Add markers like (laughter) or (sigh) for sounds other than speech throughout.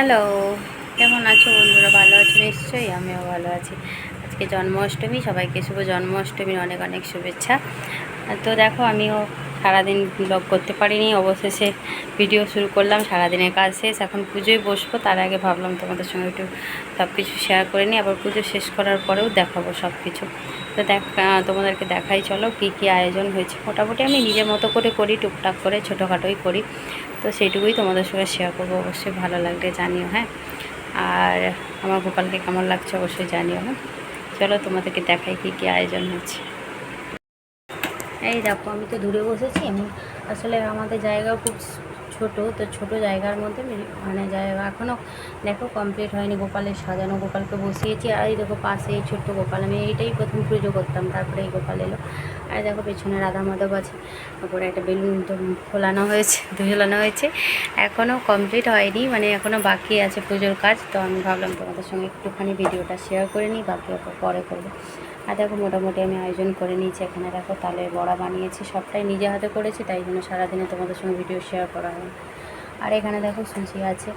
Hello কেমন আছো বন্ধুরা? ভালো আছো? নিশ্চয়ই আমিও ভালো আছি। আজকে জন্মাষ্টমী, সবাইকে শুভ জন্মাষ্টমীর অনেক অনেক শুভেচ্ছা। তো দেখো, আমিও সারাদিন ব্লগ করতে পারিনি। অবশেষে ভিডিও শুরু করলাম, সারাদিনের কাজ শেষ। এখন পুজোয় বসবো। তার আগে ভাবলাম তোমাদের সঙ্গে একটু সব কিছু শেয়ার করে নিই। আবার পুজো শেষ করার পরেও দেখাবো সব কিছু তো দেখ তোমাদেরকে দেখাই, চলো কী কী আয়োজন হয়েছে। মোটামুটি আমি নিজের মতো করে করি, টুকটাক করে, ছোটোখাটোই করি। তো সেইটুকুই তোমাদের সঙ্গে শেয়ার করব। অবশ্যই ভালো লাগলে জানিও হ্যাঁ? আর আমার গোপালকে কেমন লাগছে অবশ্যই জানিও হ্যাঁ? চলো তোমাদেরকে দেখাই কী কী আয়োজন হচ্ছে। এই দেখো, আমি তো দূরে বসেছি। আসলে আমাদের জায়গাও খুব ছোট, তো ছোট জায়গার মধ্যে মানে জায়গা এখনও দেখো কমপ্লিট হয়নি গোপালের সাজানো, গোপালকে বসিয়েছি। আর এই দেখো পাশে এই ছোট্ট গোপাল, আমি এইটাই প্রথম পুজো করতাম, তারপরে এই গোপাল এলো। আর দেখো পেছনে রাধা মাধব আছে তারপরে একটা বেলুন তো ফোলানো হয়েছে, (laughs) ঝোলানো হয়েছে। এখনও কমপ্লিট হয়নি মানে এখনও বাকি আছে পুজোর কাজ। তো আমি ভাবলাম তোমাদের সঙ্গে একটুখানি ভিডিওটা শেয়ার করে নিই, বাকি পরে করব। আর দেখো মোটামুটি আমি আয়োজন করে নিয়েছি এখানে দেখো তালের বড়া বানিয়েছি, সবটাই নিজে হাতে করেছি, তাই জন্য সারাদিনে তোমাদের সঙ্গে ভিডিও শেয়ার করা হয়। আর এখানে দেখো সুজি আছে,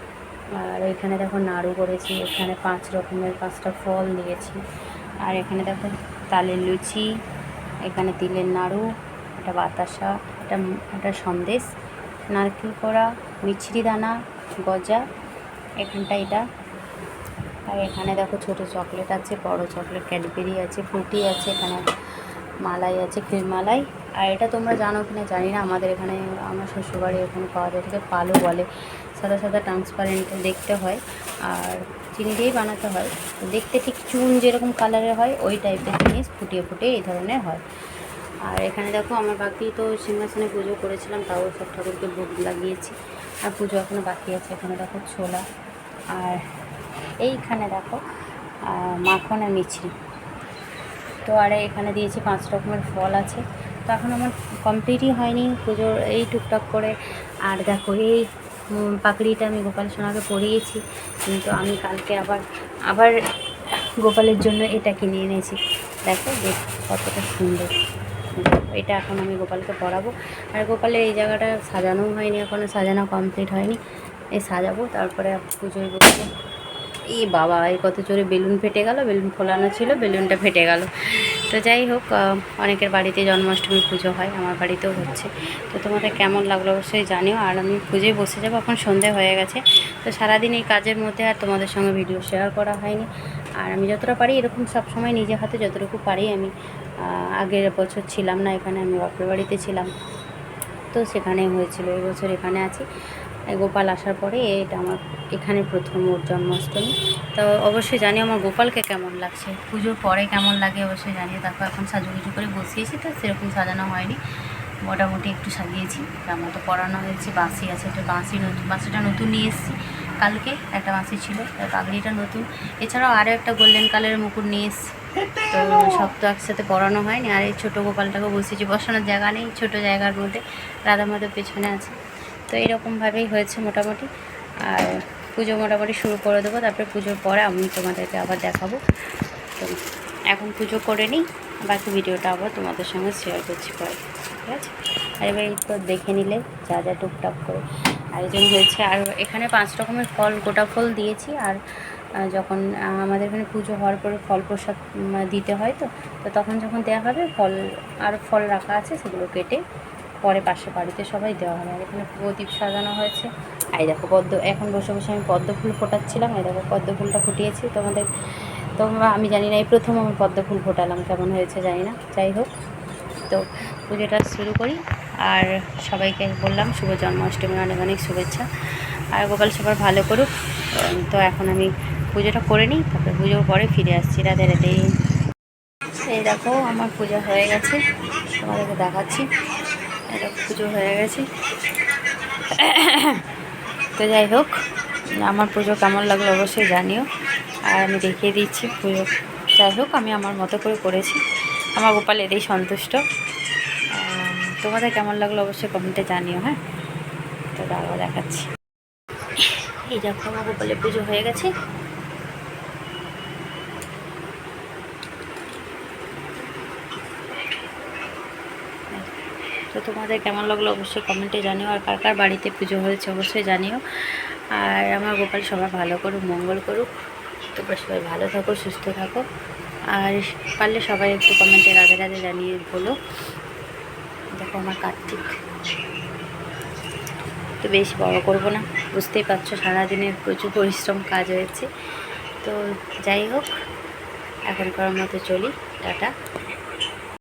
আর এখানে দেখো নাড়ু করেছি, এখানে পাঁচ রকমের পাঁচটা ফল দিয়েছি। আর এখানে দেখো তালের লুচি, এখানে তিলের নাড়ু, একটা বাতাসা, একটা একটা সন্দেশ, নারকেল করা মিছরি দানা, গজা, এখানটা এটা আর এখানে দেখো ছোট চকলেট আছে, বড় চকলেট, ক্যাডবেরি আছে, ফ্রুটি আছে, এখানে মালাই আছে, ক্রিম মালাই। আর এটা তোমরা জানো কিনা জানি না, আমাদের এখানে, আমার শ্বশুরবাড়ি ওখানে পাওয়া যায়, এটাকে পালু বলে। সাদা সাদা ট্রান্সপারেন্ট দেখতে হয়, আর চিনি দিয়েই বানাতে হয়। দেখতে ঠিক চুন যেরকম কালারের হয়, ওই টাইপের জিনিস ফুটিয়ে ফুটিয়ে এই ধরনের হয়। আর এখানে দেখো আমার বাকি তো সিংহাসনে পুজো করেছিলাম, তাও সব ঠাকুরকে ভোগ লাগিয়েছি। আর পুজো এখনও বাকি আছে, এখানে দেখো ছোলা। আর এইখানে দেখো মাখন আর মিছরি। তো আর এখানে দিয়েছি পাঁচ রকমের ফল আছে। তো এখন আমার কমপ্লিটই হয়নি পুজোর এই টুকটাক করে। আর দেখো, এই পাকড়িটা আমি গোপাল সোনাকে পরিয়েছি। কিন্তু আমি কালকে আবার আবার গোপালের জন্য এটা কিনে এনেছি। দেখো দেখ কতটা সুন্দর। এটা এখন আমি গোপালকে পরাবো। আর গোপালের এই জায়গাটা সাজানোও হয়নি এখনও সাজানো কমপ্লিট হয়নি। এই সাজাবো, তারপরে পুজোয় বসবো এই বাবা, এই কত জোরে বেলুন ফেটে গেল, বেলুন ফোলানো ছিল, বেলুনটা ফেটে গেল। তো যাই হোক অনেকের বাড়িতে জন্মাষ্টমী পুজো হয়, আমার বাড়িতেও হচ্ছে। তো তোমাদের কেমন লাগল অবশ্যই জানিও, আর আমি পুজোয় বসে যাব, এখন সন্ধে হয়ে গেছে। তো সারাদিন এই কাজের মধ্যে আর তোমাদের সঙ্গে ভিডিও শেয়ার করা হয়নি। আর আমি যতটা পারি এরকম সব সময় নিজে হাতে যতটুকু পারি, আমি আগের বছর ছিলাম না, এখানে আমি বাপের বাড়িতে ছিলাম। তো সেখানে হয়েছিল এবছর এখানে আছি। গোপাল আসার পরে এটা আমার এখানে প্রথম ওর জন্মাষ্টমী। তো অবশ্যই জানি আমার গোপালকে কেমন লাগছে। পুজোর পরে কেমন লাগে অবশ্যই জানিয়ে দেখো, এখন সাজুগুজু করে বসিয়েছি, তো সেরকম সাজানো হয়নি। মোটামুটি একটু সাজিয়েছি। জামা তো পরানো হয়েছে, বাঁশি আছে, একটা বাঁশি নতুন, বাঁশিটা নতুন নিয়ে এসেছি। কালকে একটা বাঁশি ছিল তার পাগড়িটা নতুন। এছাড়াও আরও একটা গোল্ডেন কালারের মুকুট নিয়ে এসেছি। তো সব তো একসাথে পরানো হয়নি। আর এই ছোটো গোপালটাকে বসিয়েছি। বসানোর জায়গা নেই, ছোটো জায়গার মধ্যে রাধা মাধব পেছনে আছে। তো এরকমভাবেই হয়েছে মোটামুটি। আর পুজো মোটামুটি শুরু করে দেবো, তারপরে পুজোর পরে আমি তোমাদেরকে আবার দেখাবো। তো এখন পুজো করে নিই, বাকি ভিডিওটা আবার তোমাদের সঙ্গে শেয়ার করছি পরে, ঠিক আছে? আর এবার তো দেখে নিলে, যা যা টুকটাক করে আয়োজন হয়েছে। আর এখানে পাঁচ রকমের ফল, গোটা ফল দিয়েছি। আর যখন আমাদের এখানে পুজো হওয়ার পরে ফল প্রসাদ দিতে হয় তো তো তখন যখন দেওয়া হবে, ফল, আর ফল রাখা আছে, সেগুলো কেটে পরে পাশে বাড়িতে সবাই দেওয়া হয় আর এখানে প্রদীপ সাজানো হয়েছে। এই দেখো পদ্ম, এখন বসে বসে আমি পদ্ম ফুল ফোটাচ্ছিলাম। এই দেখো পদ্ম ফুলটা ফুটিয়েছি। তোমাদের, তোমরা, আমি জানি না, এই প্রথম আমি পদ্ম ফুল ফোটালাম, কেমন হয়েছে জানি না। যাই হোক, তো পুজোটা শুরু করি। আর সবাইকে বললাম, শুভ জন্মাষ্টমীর অনেক অনেক শুভেচ্ছা। আর গোপাল সবার ভালো করুক। তো এখন আমি পুজোটা করে নিই, তারপরে পুজোর পরে ফিরে আসছি। রাধে রাধে। এই দেখো, আমার পুজো হয়ে গেছে। তোমাদেরকে দেখাচ্ছি। এটা পুজো হয়ে গেছে। তো যাই হোক, আমার পুজো কেমন লাগল অবশ্যই জানিও। আর আমি দেখিয়ে দিচ্ছি পুজো। যাই হোক, আমি আমার মতো করে করেছি। আমার গোপাল এতেই সন্তুষ্ট। তোমাদের কেমন লাগল অবশ্যই কমেন্টে জানিও হ্যাঁ? তো দাঁড়াও দেখাচ্ছি। এই দেখো আমার গোপালের পুজো হয়ে গেছে। তো তোমাদের কেমন লাগল অবশ্যই কমেন্টে জানিও, আর কার কার বাড়িতে পুজো হয়েছে অবশ্যই জানিও। আর আমার গোপাল সবাই ভালো করুক, মঙ্গল করুক। তোমরা সবাই ভালো থাকো, সুস্থ থাকো। আর পারলে সবাই একটু কমেন্টে রাধে রাধে জানিয়ে বলো। দেখো আমার কার্তিক। তো বেশ বড় করব না, বুঝতেই পারছ সারাদিনের প্রচুর পরিশ্রম কাজ হয়েছে। তো যাই হোক, এখনকার মতো চলি, টাটা।